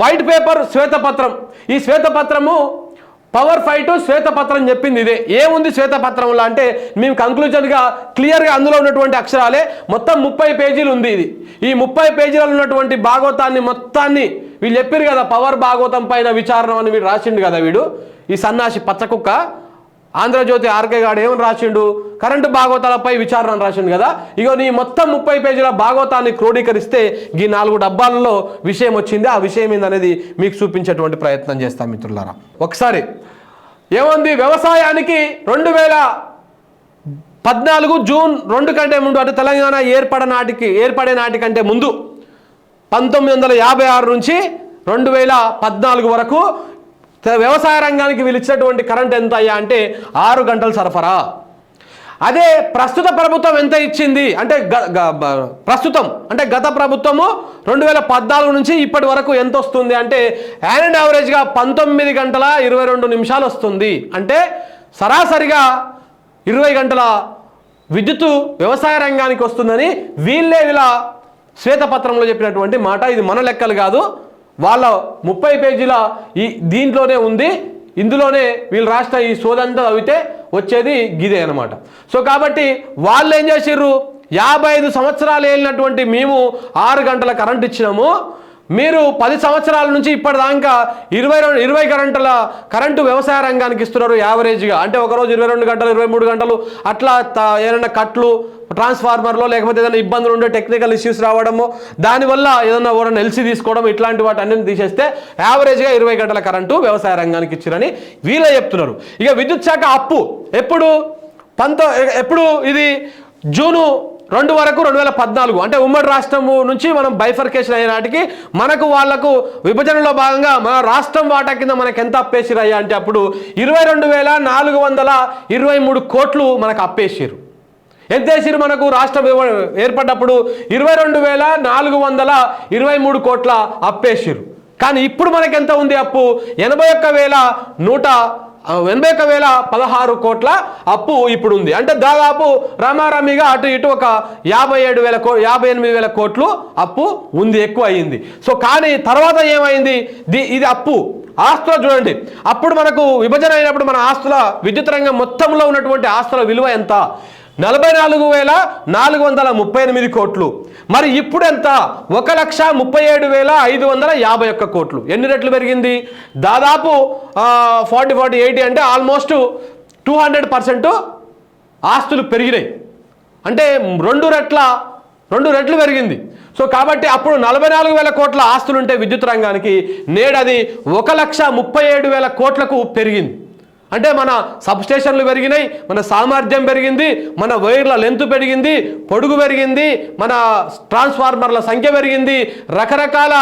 White paper శ్వేతపత్రం ఈ శ్వేతపత్రము power fight శ్వేతపత్రం చెప్పింది ఇదే. ఏముంది శ్వేతపత్రంలో అంటే మేము కంక్లూజన్గా క్లియర్గా అందులో ఉన్నటువంటి అక్షరాలే మొత్తం ముప్పై పేజీలు ఉంది ఇది. ఈ ముప్పై పేజీలలో ఉన్నటువంటి భాగవతాన్ని మొత్తాన్ని వీళ్ళు చెప్పారు కదా పవర్ భాగవతం పైన విచారణ అని వీడు రాసిండు కదా వీడు. ఈ సన్నాసి పచ్చకుక్క ఆంధ్రజ్యోతి ఆర్కే గాడు ఏమని రాసిండు? కరెంటు భాగవతాలపై విచారణ రాసిండు కదా? ఇగో నీ మొత్తం ముప్పై పేజీల భాగవతాన్ని క్రోడీకరిస్తే ఈ నాలుగు డబ్బాలలో విషయం వచ్చింది. ఆ విషయం ఏందనేది మీకు చూపించేటువంటి ప్రయత్నం చేస్తాం మిత్రులారా. ఒకసారి ఏముంది? వ్యవసాయానికి రెండు వేల పద్నాలుగు జూన్ రెండు కంటే ముందు అంటే తెలంగాణ ఏర్పడ నాటికి ఏర్పడే నాటికంటే ముందు పంతొమ్మిది వందల యాభై ఆరు నుంచి రెండు వేల పద్నాలుగు వరకు వ్యవసాయ రంగానికి వీళ్ళు ఇచ్చినటువంటి కరెంట్ ఎంత అయ్యా అంటే ఆరు గంటల సరఫరా. అదే ప్రస్తుత ప్రభుత్వం ఎంత ఇచ్చింది అంటే గ- గ- ప్రస్తుతం అంటే గత ప్రభుత్వము రెండు వేల పద్నాలుగు నుంచి ఇప్పటి వరకు ఎంత వస్తుంది అంటే యాన్ యావరేజ్గా పంతొమ్మిది గంటల ఇరవై రెండు నిమిషాలు వస్తుంది. అంటే సరాసరిగా ఇరవై గంటల విద్యుత్తు వ్యవసాయ రంగానికి వస్తుందని వీళ్ళే ఇలా శ్వేతపత్రంలో చెప్పినటువంటి మాట. ఇది మన లెక్కలు కాదు. వాళ్ళ ముప్పై పేజీల ఈ దీంట్లోనే ఉంది. ఇందులోనే వీళ్ళు రాసిన ఈ సోదంతా చదివితే వచ్చేది గిదే అనమాట సో కాబట్టి వాళ్ళు ఏం చేసిర్రు? యాభై ఐదు సంవత్సరాలు వెళ్ళినటువంటి మేము ఆరు గంటల కరెంట్ ఇచ్చినాము. మీరు పది సంవత్సరాల నుంచి ఇప్పటిదాకా ఇరవై రెండు ఇరవై గంటల కరెంటు వ్యవసాయ రంగానికి ఇస్తున్నారు యావరేజ్గా. అంటే ఒకరోజు ఇరవై రెండు గంటలు ఇరవై మూడు గంటలు అట్లా త- ఏదైనా కట్లు ట్రాన్స్ఫార్మర్లో లేకపోతే ఏదైనా ఇబ్బందులు ఉండే టెక్నికల్ ఇష్యూస్ రావడము దానివల్ల ఏదైనా ఎవరైనా ఎల్సి తీసుకోవడం ఇట్లాంటి వాటి అన్ని తీసేస్తే యావరేజ్గా ఇరవై గంటల కరెంటు వ్యవసాయ రంగానికి ఇచ్చారని వీళ్ళే చెప్తున్నారు. ఇక విద్యుత్ శాఖ అప్పు ఎప్పుడు? పంతో ఎప్పుడు ఇది? జూను రెండు వరకు రెండు వేల పద్నాలుగు. అంటే ఉమ్మడి రాష్ట్రము నుంచి మనం బైఫర్కేషన్ అయ్యే నాటికి మనకు వాళ్ళకు విభజనలో భాగంగా మన రాష్ట్రం వాటా కింద మనకు ఎంత అప్పేసిరయ్యా అంటే అప్పుడు ఇరవై రెండు వేల నాలుగు వందల ఇరవై మూడు కోట్లు మనకు అప్పేసిరు ఎంత వేసిరు మనకు? రాష్ట్రం ఏర్పడ్డప్పుడు ఇరవై రెండు వేల నాలుగు వందల ఇరవై మూడు కోట్ల అప్పేసిరు కానీ ఇప్పుడు మనకెంత ఉంది అప్పు? ఎనభై ఒక్క వేల నూట ఎనభై ఒక్క వేల పదహారు కోట్ల అప్పు ఇప్పుడు ఉంది అంటే దాదాపు రామారామిగా అటు ఇటు ఒక యాభై ఏడు వేల కో యాభై ఎనిమిది వేల కోట్లు అప్పు ఉంది ఎక్కువ అయింది సో కానీ తర్వాత ఏమైంది? ది ఇది అప్పు. ఆస్తులు చూడండి. అప్పుడు మనకు విభజన అయినప్పుడు మన ఆస్తుల విద్యుత్ రంగం మొత్తంలో ఉన్నటువంటి ఆస్తుల విలువ ఎంత? నలభై నాలుగు వేల నాలుగు వందల ముప్పై ఎనిమిది కోట్లు. మరి ఇప్పుడు ఎంత? ఒక లక్ష ముప్పై ఏడు వేల ఐదు వందల యాభై ఒక్క కోట్లు. ఎన్ని రెట్లు పెరిగింది? దాదాపు ఫార్టీ ఫార్టీ ఎయిటీ అంటే ఆల్మోస్ట్ టూ హండ్రెడ్ పర్సెంట్ ఆస్తులు పెరిగినాయి. అంటే రెండు రెట్ల రెండు రెట్లు పెరిగింది. సో కాబట్టి అప్పుడు నలభై నాలుగు వేల కోట్ల ఆస్తులుంటే విద్యుత్ రంగానికి నేడు అది ఒక లక్ష ముప్పై ఏడు వేల కోట్లకు పెరిగింది. అంటే మన సబ్స్టేషన్లు పెరిగినాయి మన సామర్థ్యం పెరిగింది మన వైర్ల లెంత్ పెరిగింది పొడుగు పెరిగింది మన ట్రాన్స్ఫార్మర్ల సంఖ్య పెరిగింది రకరకాల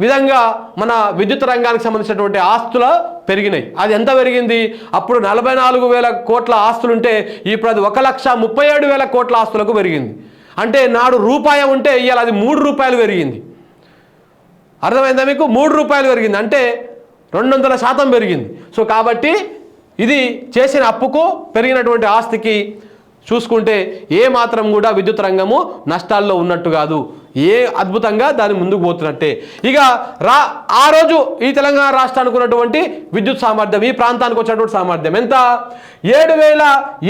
విధంగా మన విద్యుత్ రంగానికి సంబంధించినటువంటి ఆస్తులు పెరిగినాయి. అది ఎంత పెరిగింది? అప్పుడు నలభై నాలుగు వేల కోట్ల ఆస్తులుంటే ఇప్పుడు అది ఒక లక్ష ముప్పై ఏడు వేల కోట్ల ఆస్తులకు పెరిగింది. అంటే నాడు రూపాయి ఉంటే ఇవాళ అది మూడు రూపాయలు పెరిగింది. అర్థమైందా మీకు? మూడు రూపాయలు పెరిగింది. అంటే రెండు వందల శాతం పెరిగింది. సో కాబట్టి ఇది చేసిన అప్పుకు పెరిగినటువంటి ఆస్తికి చూసుకుంటే ఏ మాత్రం కూడా విద్యుత్ రంగము నష్టాల్లో ఉన్నట్టు కాదు. ఏ అద్భుతంగా దాని ముందుకు పోతున్నట్టే. ఇక రా ఆ రోజు ఈ తెలంగాణ రాష్ట్రానికి ఉన్నటువంటి విద్యుత్ సామర్థ్యం ఈ ప్రాంతానికి వచ్చినటువంటి సామర్థ్యం ఎంత? ఏడు వేల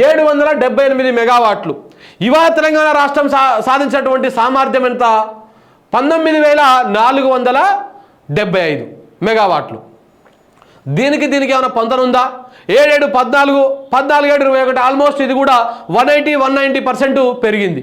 ఏడు వందల డెబ్బై ఎనిమిది మెగావాట్లు. ఇవాళ తెలంగాణ రాష్ట్రం సా సాధించినటువంటి సామర్థ్యం ఎంత? పంతొమ్మిది వేల నాలుగు వందల డెబ్బై ఐదు మెగావాట్లు. దీనికి దీనికి ఏమైనా పొందనుందా ఏడేడు పద్నాలుగు పద్నాలుగు ఏడు ఇరవై ఒకటి ఆల్మోస్ట్ ఇది కూడా one eighty one ninety percent పెరిగింది.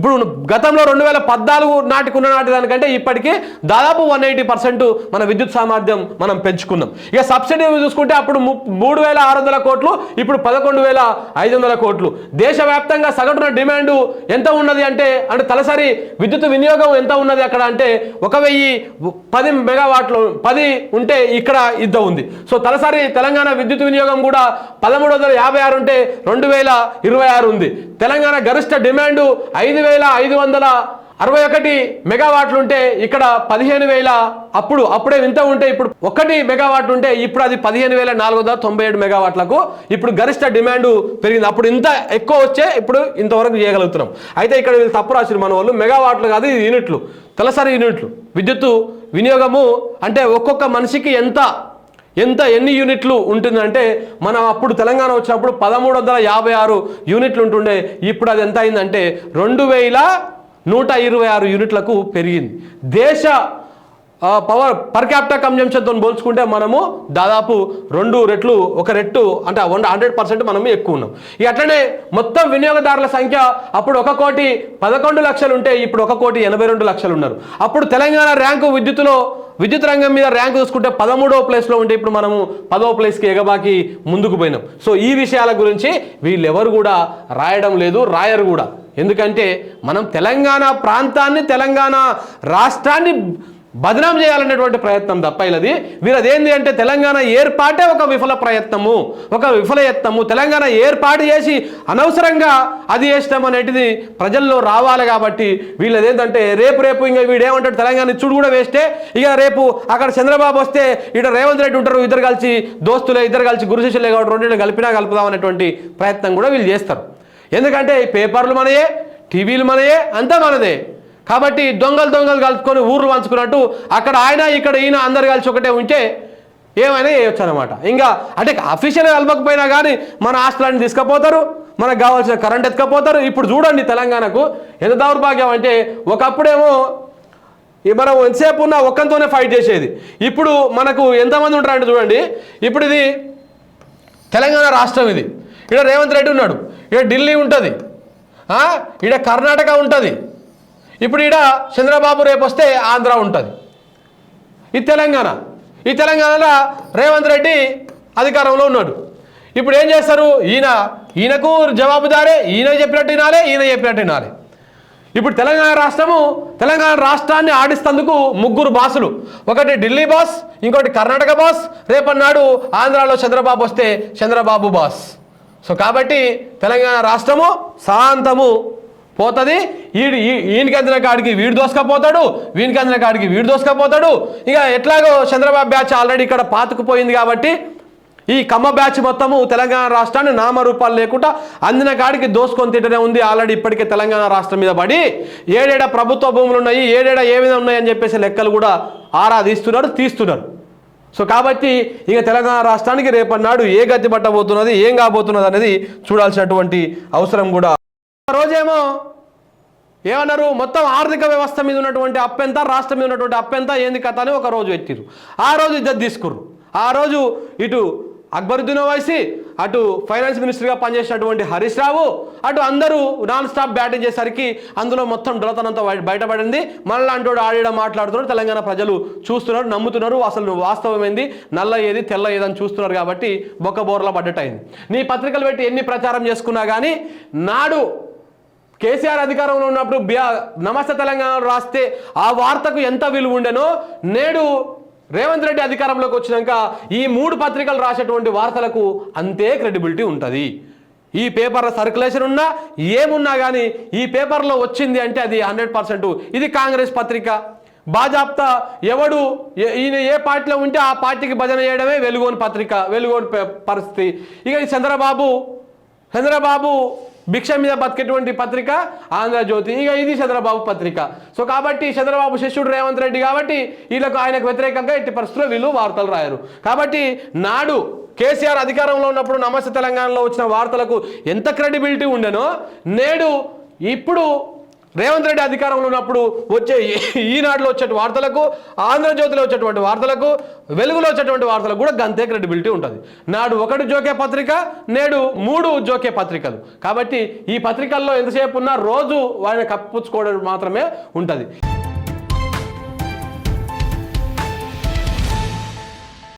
ఇప్పుడు గతంలో రెండు వేల పద్నాలుగు నాటికి ఉన్న నాటి దానికంటే ఇప్పటికీ దాదాపు వన్ ఎయిటీ పర్సెంట్ మన విద్యుత్ సామర్థ్యం మనం పెంచుకున్నాం. ఇక సబ్సిడీ చూసుకుంటే అప్పుడు మూడు వేల ఆరు వందల కోట్లు ఇప్పుడు పదకొండు వేల ఐదు వందల కోట్లు. దేశవ్యాప్తంగా సగటున డిమాండ్ ఎంత ఉన్నది అంటే అంటే తలసరి విద్యుత్ వినియోగం ఎంత ఉన్నది అక్కడ అంటే ఒక వెయ్యి పది మెగావాట్లు పది ఉంటే ఇక్కడ ఇద్ద ఉంది. సో తలసరి తెలంగాణ విద్యుత్ వినియోగం కూడా పదమూడు వందల యాభై ఆరు ఉంటే రెండు వేల ఇరవై ఆరు ఉంది. తెలంగాణ గరిష్ట డిమాండ్ ఐదు వేల ఐదు వందల అరవై ఒకటి మెగావాట్లు ఉంటే ఇక్కడ పదిహేను వేల అప్పుడు అప్పుడే వింత ఉంటే ఇప్పుడు ఒకటి మెగావాట్ ఉంటే ఇప్పుడు అది పదిహేను వేల నాలుగు వందల తొంభై ఏడు మెగావాట్లకు ఇప్పుడు గరిష్ట డిమాండ్ పెరిగింది. అప్పుడు ఇంత ఎక్కువ వచ్చే ఇప్పుడు ఇంతవరకు చేయగలుగుతున్నాం. అయితే ఇక్కడ వీళ్ళు తప్పు రాసిన మన వాళ్ళు మెగావాట్లు కాదు ఇది యూనిట్లు. తలసరి యూనిట్లు. విద్యుత్తు వినియోగము అంటే ఒక్కొక్క మనిషికి ఎంత ఎంత ఎన్ని యూనిట్లు ఉంటుందంటే మనం అప్పుడు తెలంగాణ వచ్చినప్పుడు పదమూడు వందల యాభై ఆరు యూనిట్లు ఉంటుండే ఇప్పుడు అది ఎంత అయిందంటే రెండు వేల నూట ఇరవై ఆరు యూనిట్లకు పెరిగింది. దేశ పవర్ పర్ క్యాపిటా కన్జంప్షన్తో పోల్చుకుంటే మనము దాదాపు రెండు రెట్లు ఒక రెట్టు అంటే వన్ హండ్రెడ్ పర్సెంట్ మనము ఎక్కువ ఉన్నాం. ఇక అట్లనే మొత్తం వినియోగదారుల సంఖ్య అప్పుడు ఒక కోటి పదకొండు లక్షలు ఉంటే ఇప్పుడు ఒక కోటి ఎనభై రెండు లక్షలు ఉన్నారు. అప్పుడు తెలంగాణ ర్యాంకు విద్యుత్తులో విద్యుత్ రంగం మీద ర్యాంక్ చూసుకుంటే పదమూడో ప్లేస్లో ఉంటే ఇప్పుడు మనము పదో ప్లేస్కి ఎగబాకి ముందుకు పోయినాం. సో ఈ విషయాల గురించి వీళ్ళెవరు కూడా రాయడం లేదు రాయరు కూడా. ఎందుకంటే మనం తెలంగాణ ప్రాంతాన్ని తెలంగాణ రాష్ట్రాన్ని బదనాం చేయాలనేటువంటి ప్రయత్నం తప్ప ఇలాది. వీరదేంది అంటే తెలంగాణ ఏర్పాటే ఒక విఫల ప్రయత్నము ఒక విఫల యత్నము తెలంగాణ ఏర్పాటు చేసి అనవసరంగా అది చేస్తాం అనేటిది ప్రజల్లో రావాలి కాబట్టి వీళ్ళదేంటంటే రేపు రేపు ఇంకా వీడేమంటాడు తెలంగాణ ఇచ్చుడు కూడా వేస్తే ఇక రేపు అక్కడ చంద్రబాబు వస్తే ఇక్కడ రేవంత్ రెడ్డి ఉంటారు ఇద్దరు కలిసి దోస్తులే ఇద్దరు కలిసి గురు శిష్యులే కాబట్టి రెండింటిని కలిపినా కలుపుదాం అనేటువంటి ప్రయత్నం కూడా వీళ్ళు చేస్తారు. ఎందుకంటే పేపర్లు మనయే టీవీలు మనయే అంతా మనదే. కాబట్టి దొంగలు దొంగలు కలుపుకొని ఊర్లు పంచుకున్నట్టు అక్కడ ఆయన ఇక్కడ ఈయన అందరు కలిసి ఒకటే ఉంటే ఏమైనా చేయొచ్చు అనమాట ఇంకా అంటే అఫీషియల్గా కలపకపోయినా కానీ మన ఆస్తులన్నీ తీసుకుపోతారు మనకు కావాల్సిన కరెంట్ ఎత్తుకపోతారు. ఇప్పుడు చూడండి తెలంగాణకు ఎంత దౌర్భాగ్యం అంటే ఒకప్పుడేమో మనం ఎంతసేపు ఉన్న ఒక్కంతోనే ఫైట్ చేసేది. ఇప్పుడు మనకు ఎంతమంది ఉంటారంటే చూడండి ఇప్పుడు ఇది తెలంగాణ రాష్ట్రం ఇది. ఇక్కడ రేవంత్ రెడ్డి ఉన్నాడు ఇక్కడ ఢిల్లీ ఉంటుంది ఇక్కడ కర్ణాటక ఉంటుంది. ఇప్పుడు ఈడ చంద్రబాబు రేపు వస్తే ఆంధ్ర ఉంటుంది. ఈ తెలంగాణ. ఈ తెలంగాణలో రేవంత్ రెడ్డి అధికారంలో ఉన్నాడు. ఇప్పుడు ఏం చేస్తారు? ఈయన ఈయనకు జవాబుదారే ఈయన చెప్పినట్టు వినాలి ఈయన చెప్పినట్టు వినాలి. ఇప్పుడు తెలంగాణ రాష్ట్రము తెలంగాణ రాష్ట్రాన్ని ఆడిస్తందుకు ముగ్గురు బాసులు. ఒకటి ఢిల్లీ బాస్ ఇంకోటి కర్ణాటక బాస్ రేపన్నాడు ఆంధ్రాలో చంద్రబాబు వస్తే చంద్రబాబు బాస్. సో కాబట్టి తెలంగాణ రాష్ట్రము శాంతము పోతుంది. ఈడు ఈ- ఈయనకి అందిన కాడికి వీడు దోసుకపోతాడు వీనికి అందిన కాడికి వీడు దోసుకపోతాడు. ఇక ఎట్లాగో చంద్రబాబు బ్యాచ్ ఆల్రెడీ ఇక్కడ పాతుకుపోయింది కాబట్టి ఈ కమ్మ బ్యాచ్ మొత్తము తెలంగాణ రాష్ట్రాన్ని నామరూపాలు లేకుండా అందిన కాడికి దోసుకొని తింటనే ఉంది ఆల్రెడీ ఇప్పటికే తెలంగాణ రాష్ట్రం మీద పడి. ఏడేడ ప్రభుత్వ భూములు ఉన్నాయి ఏడేడ ఏ విధంగా ఉన్నాయని చెప్పేసి లెక్కలు కూడా ఆరా తీస్తున్నారు తీస్తున్నారు. సో కాబట్టి ఇక తెలంగాణ రాష్ట్రానికి రేపన్నాడు ఏ గతి పట్టబోతున్నది ఏం కాబోతున్నది అనేది చూడాల్సినటువంటి అవసరం కూడా. రోజేమో ఏమన్నారు? మొత్తం ఆర్థిక వ్యవస్థ మీద ఉన్నటువంటి అప్పెంత రాష్ట్రం మీద ఉన్నటువంటి అప్పెంత ఏంది కథ అని ఒక రోజు ఎత్తిరు ఆ రోజు ఇద్దరు తీసుకుర్రు. ఆ రోజు ఇటు అక్బరుద్దీన్ ఓవైసీ అటు ఫైనాన్స్ మినిస్టర్గా పనిచేసినటువంటి హరీష్ రావు అటు అందరూ నాన్ స్టాప్ బ్యాటింగ్ చేసరికి అందులో మొత్తం డొలతనంతా బయటపడింది. మనలాంటోడు ఆడడం మాట్లాడుతున్నారు తెలంగాణ ప్రజలు చూస్తున్నారు నమ్ముతున్నారు. అసలు వాస్తవం ఏంది? నల్ల ఏది తెల్ల ఏదని చూస్తున్నారు కాబట్టి బొక్క బోర్లా పడ్డటైంది నీ పత్రికలు పెట్టి ఎన్ని ప్రచారం చేసుకున్నా కానీ నాడు కేసీఆర్ అధికారంలో ఉన్నప్పుడు బియా నమస్తే తెలంగాణ రాస్తే ఆ వార్తకు ఎంత విలువ ఉండెనో నేడు రేవంత్ రెడ్డి అధికారంలోకి వచ్చినాక ఈ మూడు పత్రికలు రాసేటువంటి వార్తలకు అంతే క్రెడిబిలిటీ ఉంటుంది. ఈ పేపర్ల సర్క్యులేషన్ ఉన్నా ఏమున్నా కానీ ఈ పేపర్లో వచ్చింది అంటే అది హండ్రెడ్ పర్సెంట్. ఇది కాంగ్రెస్ పత్రిక. బాజాప్తా ఎవడు ఏ- ఈయన ఏ పార్టీలో ఉంటే ఆ పార్టీకి భజన చేయడమే వెలుగోని పత్రిక వెలుగోని పరిస్థితి. ఇక చంద్రబాబు చంద్రబాబు భిక్ష మీద బతికేటువంటి పత్రిక ఆంధ్రజ్యోతి ఇక ఇది చంద్రబాబు పత్రిక. సో కాబట్టి చంద్రబాబు శిష్యుడు రేవంత్ రెడ్డి కాబట్టి వీళ్ళకు ఆయనకు వ్యతిరేకంగా ఎట్టి పరిస్థితుల్లో వీళ్ళు వార్తలు రాయరు. కాబట్టి నాడు కేసీఆర్ అధికారంలో ఉన్నప్పుడు నమస్తే తెలంగాణలో వచ్చిన వార్తలకు ఎంత క్రెడిబిలిటీ ఉండెనో నేడు ఇప్పుడు రేవంత్ రెడ్డి అధికారంలో ఉన్నప్పుడు వచ్చే ఈనాడులో వచ్చే వార్తలకు ఆంధ్రజ్యోతిలో వచ్చేటువంటి వార్తలకు వెలుగులో వచ్చేటువంటి వార్తలకు కూడా గంతే క్రెడిబిలిటీ ఉంటుంది. నాడు ఒకటి జోకే పత్రిక నేడు మూడు జోకే పత్రికలు. కాబట్టి ఈ పత్రికల్లో ఎంతసేపు ఉన్నా రోజు వారిని కప్పుచ్చుకోవడం మాత్రమే ఉంటుంది.